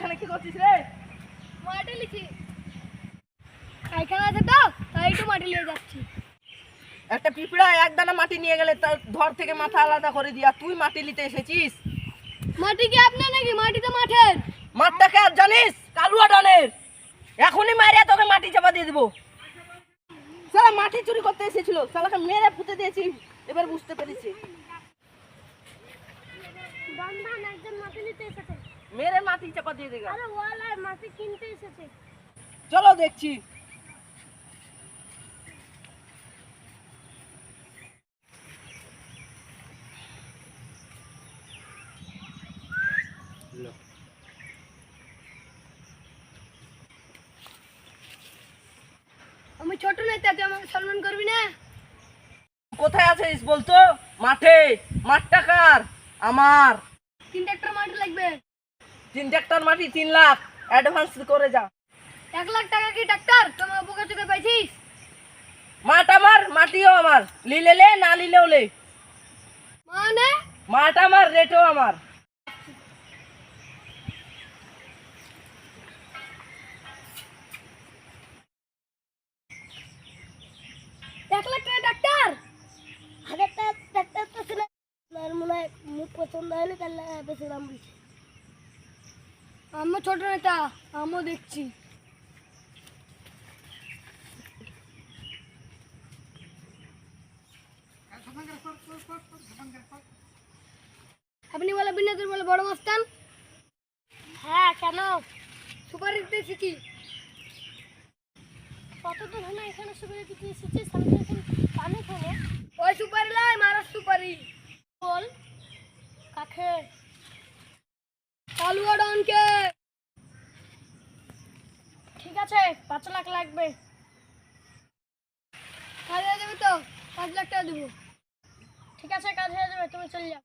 এখানে কি করছিস রে? মাটি লিখি। এখানে আছে তো তাই একটু মাটি নিয়ে যাচ্ছি। একটা পিঁপড়া এক দানা মাটি নিয়ে গেলে তার ধর থেকে মাথা আলাদা করে দিয়া তুই মাটি নিতে এসেছিস? মাটি কি আপনার নাকি? মাটি তো মাঠের। মাঠটাকে আর জানিস? কালুয়া ডানের এখনই মারিয়া তোকে মাটি চাপা দিয়ে দেবো। সালা মাটি চুরি করতে এসেছিল। সালাকে মেরে পুঁতে দিয়েছি। এবার বুঝতে পেরেছি। একজন মাটি নিতে মাটি চাপা দিয়ে দেগা আরে মাটি কিনতে এসেছে। চলো দেখছি। আমি ছোট নেতা তুই আমাকে সম্মান করবি না? কোথায় আছিস বলতো? মাঠে। মাঠটা কার? আমার। তিন ট্রাক্টর মাঠ লাগবে। তিন ট্রাক্টর মাটি তিন লাখ। অ্যাডভান্স করে যা। এক লাখ টাকা কি ট্রাক্টর তোমার বোকা চোখে পাইছিস? মাঠ আমার মাটিও আমার। লিলে লে না লিলেও লে। মানে? মাঠ আমার রেটও আমার। এক লাখ টাকা টাকা ট্রাক্টর তো ছিল। মনে হয় মুখ পছন্দ হলে তাহলে বেশি দাম বলছে। আমার ছোট নেতা আমিও দেখছি। আপনি বলে বিনোদন বলে বড় মস্তান হ্যাঁ কেন? সুপারি দিতে শিখি কতদিন হলো এখানে সুপারি দিতে এসেছিস আমি তো এখন কানে ফোনে ওই সুপারি লাই মারা সুপারি বল কাকে কালুয়া ডনকে। ঠিক আছে পাঁচ লাখ লাগবে। কাজ হয়ে যাবে তো? পাঁচ লাখ টাকা দেবো। ঠিক আছে কাজ হয়ে যাবে তুমি চলে যাও।